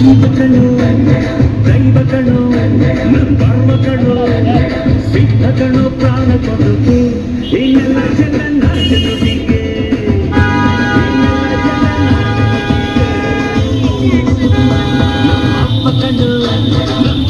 ಜೀವ ಕಣೋ ದೈವ ಕಣೋ ಕರ್ಮ ಕಣೋ ಸಿದ್ಧ ಕಣೋ ಪ್ರಾಣ ಕೊಡುಗೆ ಇನ್ನೆಲ್ಲ ಜನ ನಾಟನುಡಿಗೆ ಅಪ್ಪ ಕಣೋ ನಮ್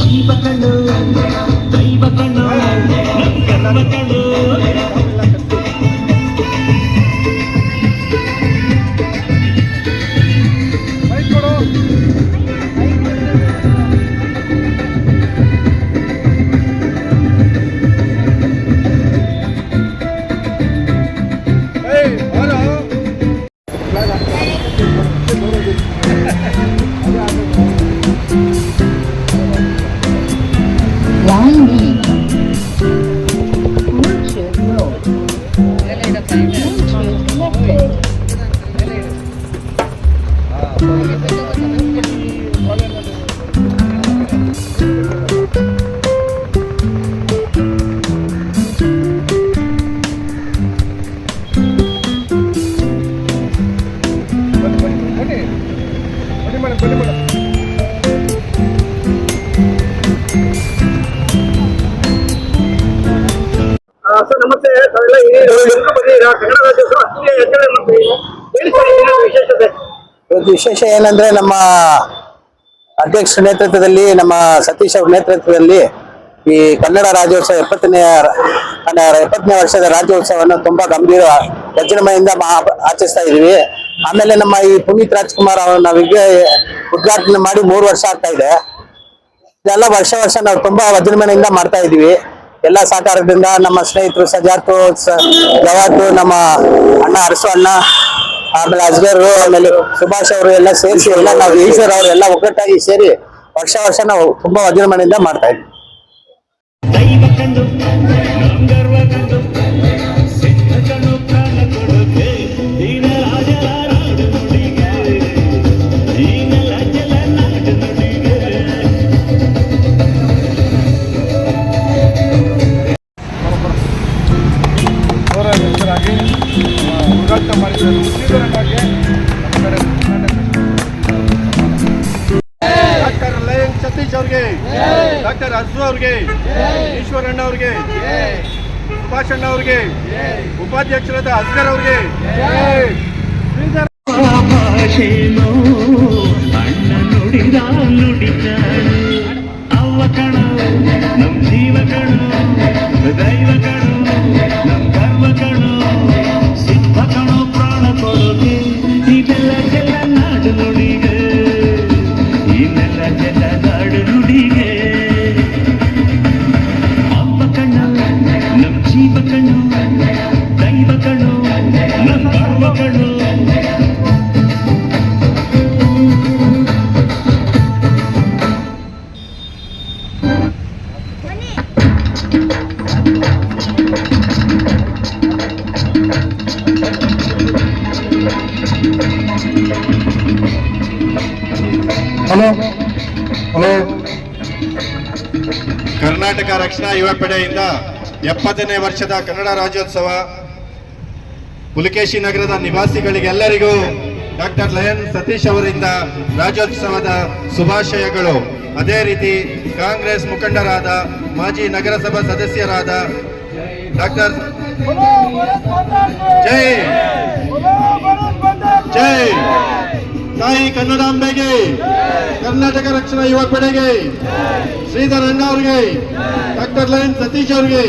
ಇವತ್ತು ವಿಶೇಷ ಏನಂದ್ರೆ ನಮ್ಮ ಅಧ್ಯಕ್ಷ ನೇತೃತ್ವದಲ್ಲಿ, ನಮ್ಮ ಸತೀಶ್ ಅವರ ನೇತೃತ್ವದಲ್ಲಿ ಈ ಕನ್ನಡ ರಾಜ್ಯೋತ್ಸವ ಎಪ್ಪತ್ತನೇ ಎಪ್ಪತ್ತನೇ ವರ್ಷದ ರಾಜ್ಯೋತ್ಸವವನ್ನು ತುಂಬಾ ಗಂಭೀರ ವಜ್ರಮಯಿಂದ ಆಚರಿಸ್ತಾ ಇದೀವಿ ಆಮೇಲೆ ನಮ್ಮ ಈ ಪುನೀತ್ ರಾಜ್ಕುಮಾರ್ ಅವರನ್ನ ವಿಗ್ರಹ ಉದ್ಘಾಟನೆ ಮಾಡಿ ಮೂರು ವರ್ಷ ಆಗ್ತಾ ಇದೆ. ಇದೆಲ್ಲ ವರ್ಷ ವರ್ಷ ನಾವು ತುಂಬಾ ವಜ್ರಮಯಿಂದ ಮಾಡ್ತಾ ಇದೀವಿ ಎಲ್ಲ ಸಹಕಾರದಿಂದ ನಮ್ಮ ಸ್ನೇಹಿತರು ಸಜಾತು ಜವಾತು, ನಮ್ಮ ಅಣ್ಣ ಅರಸು ಅಣ್ಣ ಆಮೇಲೆ ಅಜ್ಗರ್ ಆಮೇಲೆ ಸುಭಾಷ್ ಅವರು ಎಲ್ಲ ಸೇರಿಸಿ ಎಲ್ಲ ನಾವು ಈಶ್ವರ್ ಅವರು ಎಲ್ಲ ಒಗ್ಗಟ್ಟಾಗಿ ಸೇರಿ ವರ್ಷ ವರ್ಷ ನಾವು ತುಂಬಾ ವಜ್ರಮಣೆಯಿಂದ ಮಾಡ್ತಾ ಇದ್ವಿ. ಡಾಕ್ಟರ್ ಲಯನ್ ಸತೀಶ್ ಅವ್ರಿಗೆ, ಡಾಕ್ಟರ್ ಅರ್ಜು ಅವ್ರಿಗೆ, ಈಶ್ವರಣ್ಣ ಅವ್ರಿಗೆ, ಸುಭಾಷ್ ಅಣ್ಣ ಅವ್ರಿಗೆ, ಉಪಾಧ್ಯಕ್ಷರಾದ ಅಸ್ಕರ್ ಅವ್ರಿಗೆ ಅಣ್ಣ ನುಡಿದ ಅವ್ವ ಕಣ ನಮ್ ಜೀವ ಕಣ ದೈವ ಕಣು ಕರ್ನಾಟಕ ರಕ್ಷಣಾ ಯುವ ಪಡೆಯಿಂದ ಎಪ್ಪತ್ತನೇ ವರ್ಷದ ಕನ್ನಡ ರಾಜ್ಯೋತ್ಸವ ಪುಲಕೇಶಿ ನಗರದ ನಿವಾಸಿಗಳಿಗೆಲ್ಲರಿಗೂ ಡಾಕ್ಟರ್ ಲಯನ್ ಸತೀಶ್ ಅವರಿಂದ ರಾಜ್ಯೋತ್ಸವದ ಶುಭಾಶಯಗಳು. ಅದೇ ರೀತಿ ಕಾಂಗ್ರೆಸ್ ಮುಖಂಡರಾದ ಮಾಜಿ ನಗರಸಭಾ ಸದಸ್ಯರಾದ ಡಾಕ್ಟರ್ ಜೈ. ಜೈ. ತಾಯಿ ಕನ್ನಡಾಂಬೆಗೆ ಕರ್ನಾಟಕ ರಕ್ಷಣಾ ಯುವ ಪಡೆಗೆ ಶ್ರೀಧರ್ ಅಣ್ಣ ಅವ್ರಿಗೆ ಡಾಕ್ಟರ್ ಲೈನ್ ಸತೀಶ್ ಅವ್ರಿಗೆ